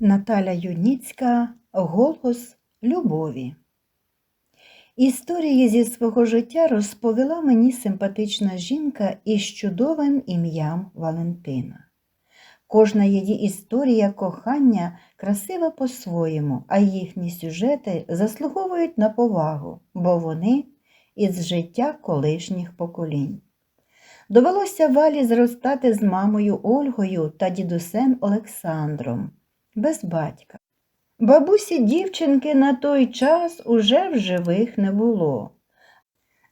Наталя Юніцька Голос любові. Історії зі свого життя розповіла мені симпатична жінка із чудовим ім'ям Валентина. Кожна її історія кохання красива по-своєму, а їхні сюжети заслуговують на повагу, бо вони із життя колишніх поколінь. Довелося Валі зростати з мамою Ольгою та дідусем Олександром без батька. Бабусі дівчинки на той час уже в живих не було.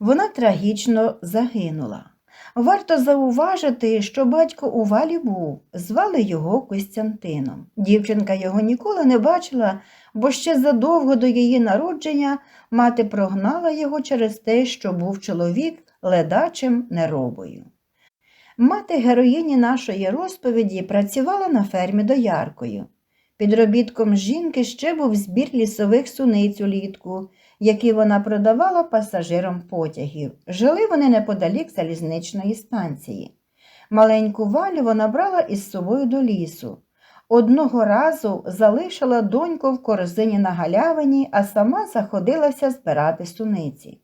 Вона трагічно загинула. Варто зауважити, що батько у валі був, звали його Костянтином. Дівчинка його ніколи не бачила, бо ще задовго до її народження мати прогнала його через те, що був чоловік ледачим неробою. Мати героїні нашої розповіді працювала на фермі дояркою. Підробітком жінки ще був збір лісових суниць улітку, які вона продавала пасажирам потягів. Жили вони неподалік залізничної станції. Маленьку валю вона брала із собою до лісу. Одного разу залишила доньку в корзині на галявині, а сама заходилася збирати суниці.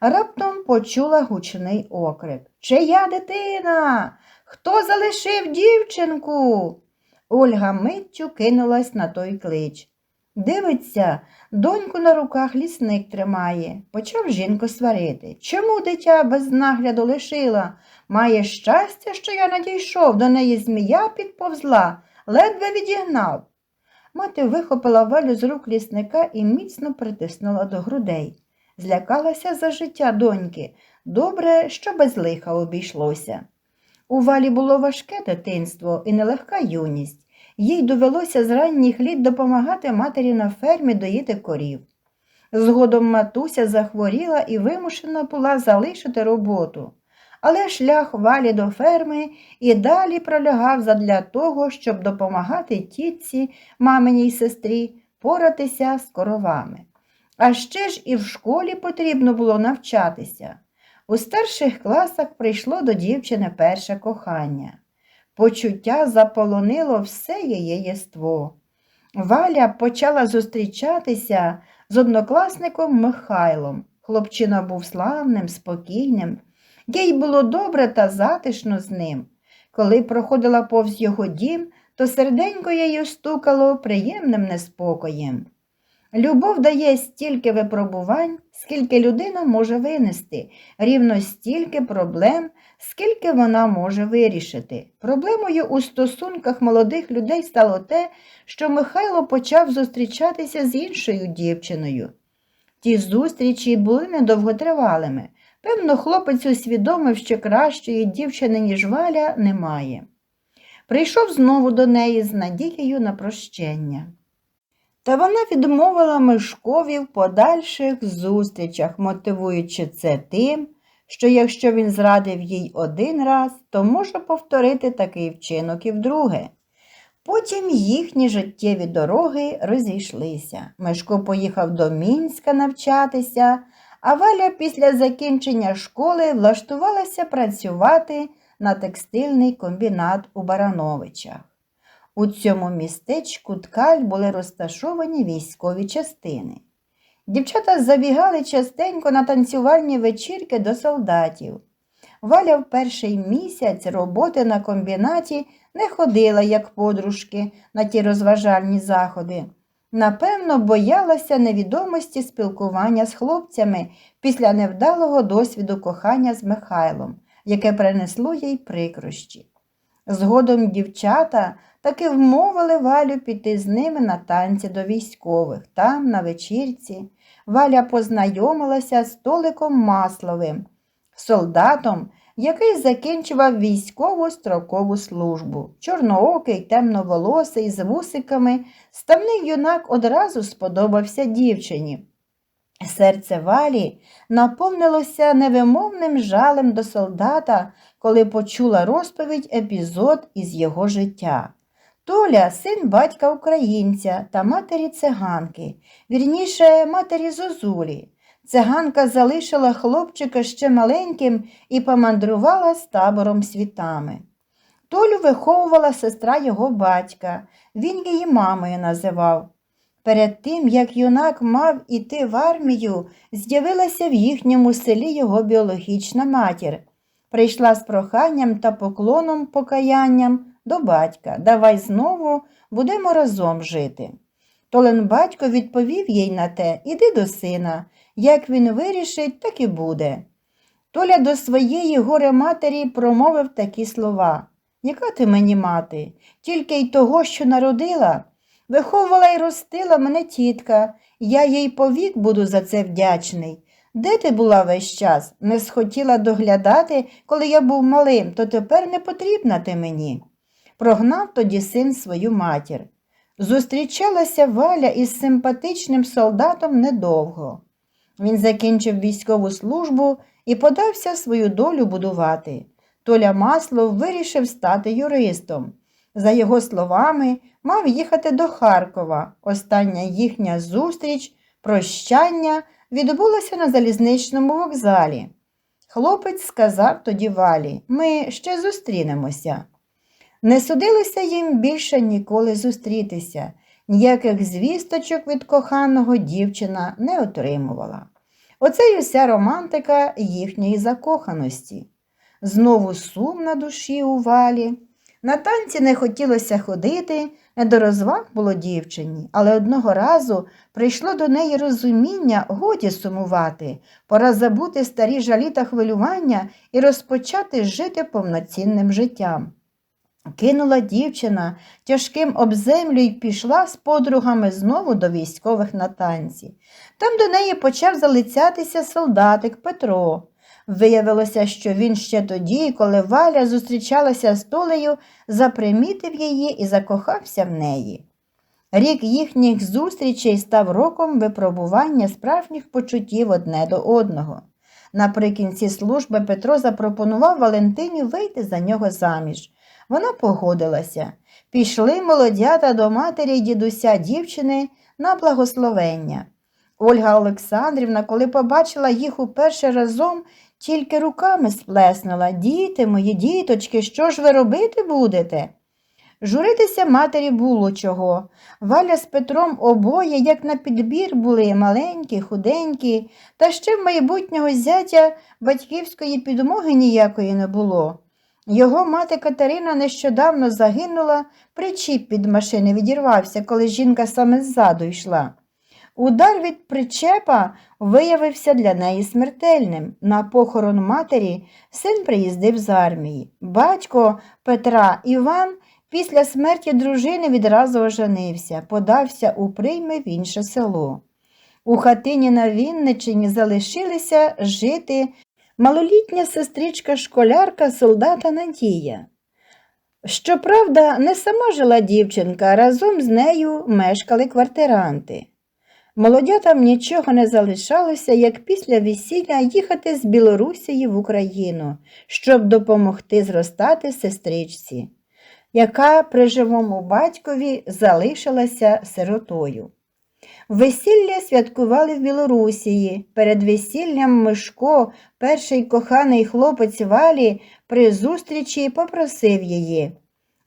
Раптом почула гучний окрик Чия дитина? Хто залишив дівчинку? Ольга миттю кинулась на той клич. Дивиться, доньку на руках лісник тримає. Почав жінку сварити. Чому дитя без нагляду лишила? Має щастя, що я надійшов, до неї змія підповзла, ледве відігнав. Мати вихопила валю з рук лісника і міцно притиснула до грудей. Злякалася за життя доньки. Добре, що без лиха обійшлося. У валі було важке дитинство і нелегка юність. Їй довелося з ранніх літ допомагати матері на фермі доїти корів. Згодом матуся захворіла і вимушена була залишити роботу. Але шлях валі до ферми і далі пролягав задля того, щоб допомагати тітці, маминій сестрі, поратися з коровами. А ще ж і в школі потрібно було навчатися. У старших класах прийшло до дівчини перше кохання. Почуття заполонило все її єство. Валя почала зустрічатися з однокласником Михайлом. Хлопчина був славним, спокійним. Їй було добре та затишно з ним. Коли проходила повз його дім, то серденько її стукало приємним неспокоєм. Любов дає стільки випробувань, скільки людина може винести, рівно стільки проблем, скільки вона може вирішити. Проблемою у стосунках молодих людей стало те, що Михайло почав зустрічатися з іншою дівчиною. Ті зустрічі були недовготривалими. Певно, хлопець усвідомив, що кращої дівчини, ніж валя, немає. Прийшов знову до неї з надією на прощення. Та вона відмовила Мишкові в подальших зустрічах, мотивуючи це тим, що якщо він зрадив їй один раз, то може повторити такий вчинок і вдруге. Потім їхні життєві дороги розійшлися. Мишко поїхав до Мінська навчатися, а Валя після закінчення школи влаштувалася працювати на текстильний комбінат у Барановичах. У цьому містечку ткаль були розташовані військові частини. Дівчата забігали частенько на танцювальні вечірки до солдатів. Валя в перший місяць роботи на комбінаті не ходила, як подружки, на ті розважальні заходи. Напевно, боялася невідомості спілкування з хлопцями після невдалого досвіду кохання з Михайлом, яке принесло їй прикрощі. Згодом дівчата таки вмовили Валю піти з ними на танці до військових. Там, на вечірці, Валя познайомилася з Толиком Масловим, солдатом, який закінчував військову строкову службу. Чорноокий, темноволосий, з вусиками, ставний юнак одразу сподобався дівчині. Серце валі наповнилося невимовним жалем до солдата, коли почула розповідь епізод із його життя. Толя син батька українця та матері циганки, вірніше матері Зозулі. Циганка залишила хлопчика ще маленьким і помандрувала з табором світами. Толю виховувала сестра його батька, він її мамою називав. Перед тим, як юнак мав іти в армію, з'явилася в їхньому селі його біологічна матір. Прийшла з проханням та поклоном покаянням до батька. Давай знову будемо разом жити. Толен батько відповів їй на те Іди до сина. Як він вирішить, так і буде. Толя до своєї горе матері промовив такі слова Яка ти мені мати? Тільки й того, що народила. Виховувала й ростила мене тітка, я їй повік буду за це вдячний. Де ти була весь час? Не схотіла доглядати, коли я був малим, то тепер не потрібна ти мені. Прогнав тоді син свою матір. Зустрічалася Валя із симпатичним солдатом недовго. Він закінчив військову службу і подався свою долю будувати. Толя Маслов вирішив стати юристом. За його словами, мав їхати до Харкова. Остання їхня зустріч, прощання відбулося на залізничному вокзалі. Хлопець сказав тоді Валі ми ще зустрінемося. Не судилося їм більше ніколи зустрітися, ніяких звісточок від коханого дівчина не отримувала. Оце й уся романтика їхньої закоханості. Знову сум на душі у валі. На танці не хотілося ходити, не до розваг було дівчині, але одного разу прийшло до неї розуміння годі сумувати, пора забути старі жалі та хвилювання і розпочати жити повноцінним життям. Кинула дівчина тяжким об землю і пішла з подругами знову до військових на танці. Там до неї почав залицятися солдатик Петро. Виявилося, що він ще тоді, коли Валя зустрічалася з Толею, запримітив її і закохався в неї. Рік їхніх зустрічей став роком випробування справжніх почуттів одне до одного. Наприкінці служби Петро запропонував Валентині вийти за нього заміж. Вона погодилася. Пішли молодята до матері й дідуся дівчини на благословення. Ольга Олександрівна, коли побачила їх уперше разом, тільки руками сплеснула Діти мої, діточки, що ж ви робити будете? Журитися матері було чого. Валя з Петром обоє, як на підбір, були маленькі, худенькі, та ще в майбутнього зятя батьківської підмоги ніякої не було. Його мати Катерина нещодавно загинула, причіп від машини відірвався, коли жінка саме ззаду йшла. Удар від причепа виявився для неї смертельним. На похорон матері син приїздив з армії. Батько Петра Іван після смерті дружини відразу оженився, подався у прийми в інше село. У хатині на Вінничині залишилися жити малолітня сестричка школярка солдата Надія. Щоправда, не сама жила дівчинка, разом з нею мешкали квартиранти. Молодятам нічого не залишалося, як після весілля їхати з Білорусії в Україну, щоб допомогти зростати сестричці, яка при живому батькові залишилася сиротою. Весілля святкували в Білорусії. Перед весіллям Мишко, перший коханий хлопець Валі, при зустрічі попросив її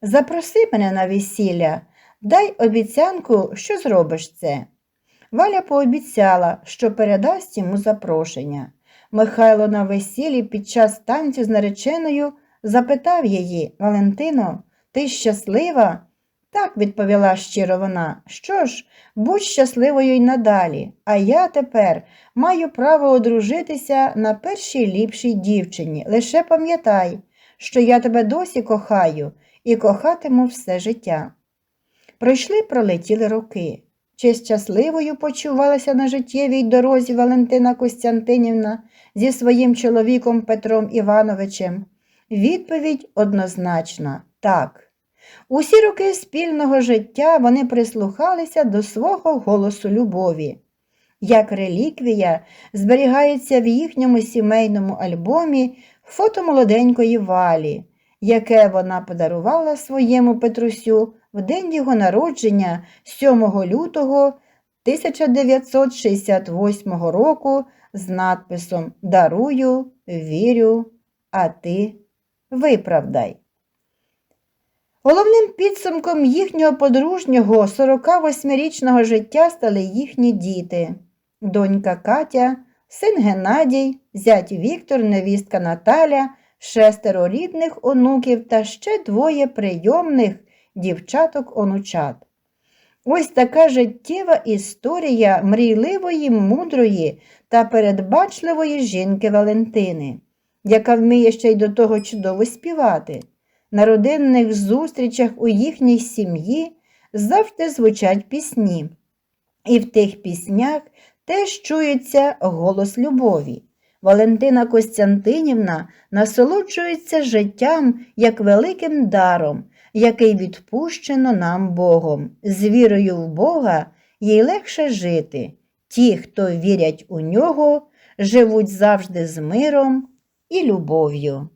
Запроси мене на весілля, дай обіцянку, що зробиш це. Валя пообіцяла, що передасть йому запрошення. Михайло на весіллі під час танцю з нареченою запитав її Валентино, ти щаслива? Так, відповіла щиро вона. Що ж, будь щасливою й надалі, а я тепер маю право одружитися на першій ліпшій дівчині. Лише пам'ятай, що я тебе досі кохаю і кохатиму все життя. Пройшли пролетіли роки. Чи щасливою почувалася на життєвій дорозі Валентина Костянтинівна зі своїм чоловіком Петром Івановичем? Відповідь однозначна так. Усі роки спільного життя вони прислухалися до свого голосу любові. Як реліквія зберігається в їхньому сімейному альбомі фото молоденької валі, яке вона подарувала своєму Петрусю в день його народження 7 лютого 1968 року з надписом Дарую, вірю, а ти виправдай. Головним підсумком їхнього подружнього 48-річного життя стали їхні діти донька Катя, син Геннадій, зять Віктор, невістка Наталя, шестеро рідних онуків та ще двоє прийомних дівчаток-онучат. Ось така життєва історія мрійливої, мудрої та передбачливої жінки Валентини, яка вміє ще й до того чудово співати. На родинних зустрічах у їхній сім'ї завжди звучать пісні, і в тих піснях теж чується голос любові. Валентина Костянтинівна насолоджується життям як великим даром, який відпущено нам Богом. З вірою в Бога їй легше жити. Ті, хто вірять у нього, живуть завжди з миром і любов'ю.